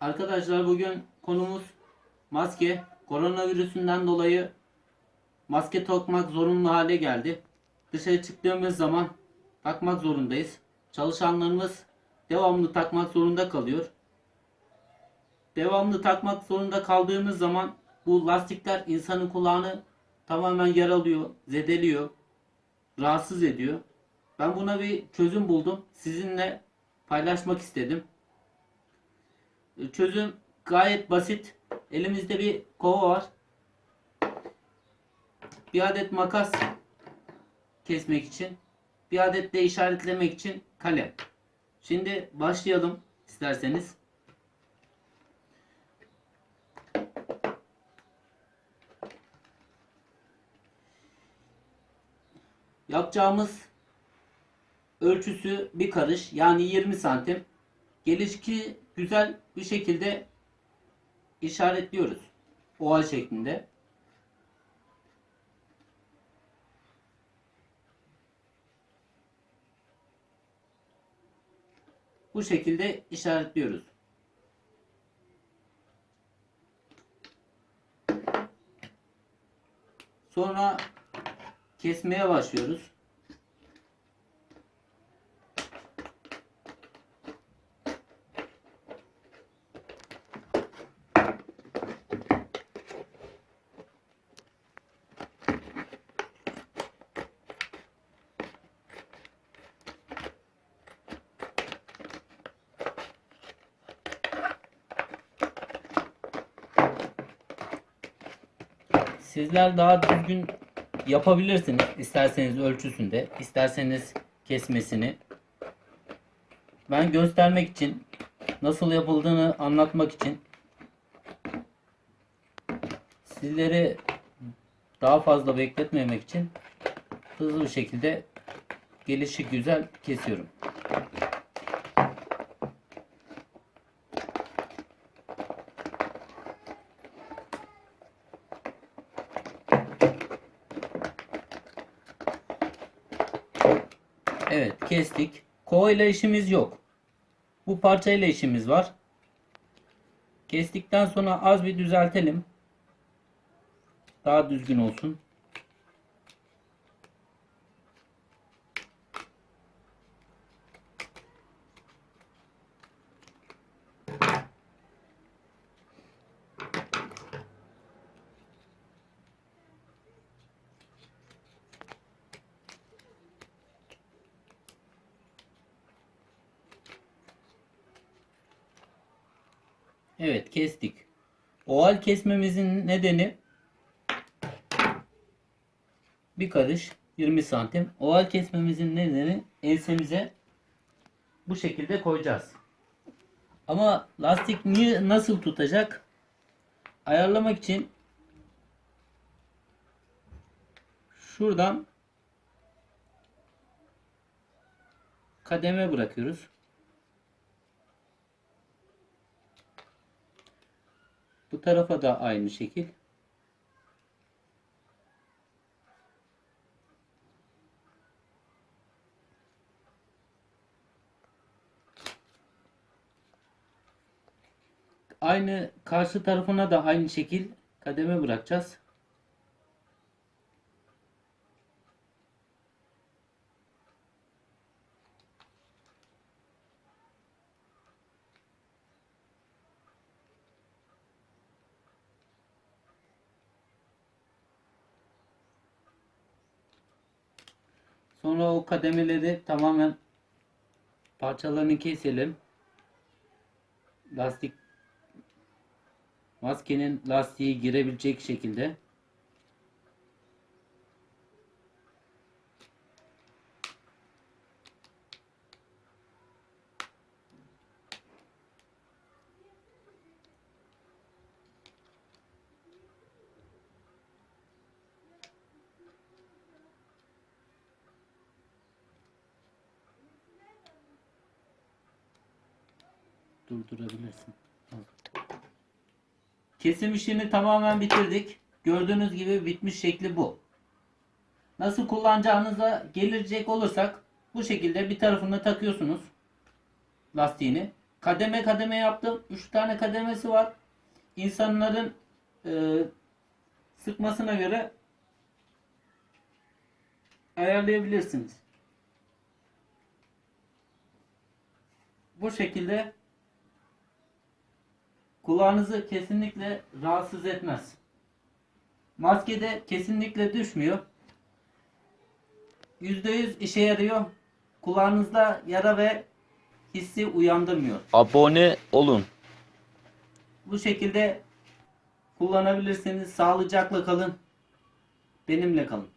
Arkadaşlar bugün konumuz maske. Koronavirüsünden dolayı maske takmak zorunlu hale geldi. Dışarı çıktığımız zaman takmak zorundayız. Çalışanlarımız devamlı takmak zorunda kalıyor. Devamlı takmak zorunda kaldığımız zaman bu lastikler insanın kulağını tamamen yaralıyor, zedeliyor, rahatsız ediyor. Ben buna bir çözüm buldum. Sizinle paylaşmak istedim. Çözüm gayet basit. Elimizde bir kova var. Bir adet makas kesmek için. Bir adet de işaretlemek için kalem. Şimdi başlayalım isterseniz. Yapacağımız ölçüsü bir karış yani 20 santim. Gelişki güzel bir şekilde işaretliyoruz. Oval şeklinde. Bu şekilde işaretliyoruz. Sonra kesmeye başlıyoruz. Sizler daha düzgün yapabilirsiniz. İsterseniz ölçüsünde, isterseniz kesmesini. Ben göstermek için, nasıl yapıldığını anlatmak için sizleri daha fazla bekletmemek için hızlı bir şekilde gelişi güzel kesiyorum. Evet kestik. Kova ile işimiz yok. Bu parçayla işimiz var. Kestikten sonra az bir düzeltelim. Daha düzgün olsun. Evet kestik. Oval kesmemizin nedeni bir karış 20 santim. Oval kesmemizin nedeni ensemize bu şekilde koyacağız. Ama lastik niye nasıl tutacak? Ayarlamak için şuradan kademe bırakıyoruz. Tarafa da aynı şekil. Aynı karşı tarafına da aynı şekil kademe bırakacağız. Sonra o kademeleri tamamen parçalarını keselim. Lastik maskenin lastiği girebilecek şekilde. Durdurabilirsin. Kesim işini tamamen bitirdik. Gördüğünüz gibi bitmiş şekli bu. Nasıl kullanacağınıza gelecek olursak bu şekilde bir tarafını takıyorsunuz lastiğini. kademe kademe yaptım. 3 tane kademesi var. İnsanların e, sıkmasına göre ayarlayabilirsiniz. Bu şekilde kulağınızı kesinlikle rahatsız etmez. Maske de kesinlikle düşmüyor. %100 işe yarıyor. Kulağınızda yara ve hissi uyandırmıyor. Abone olun. Bu şekilde kullanabilirsiniz. Sağlıcakla kalın. Benimle kalın.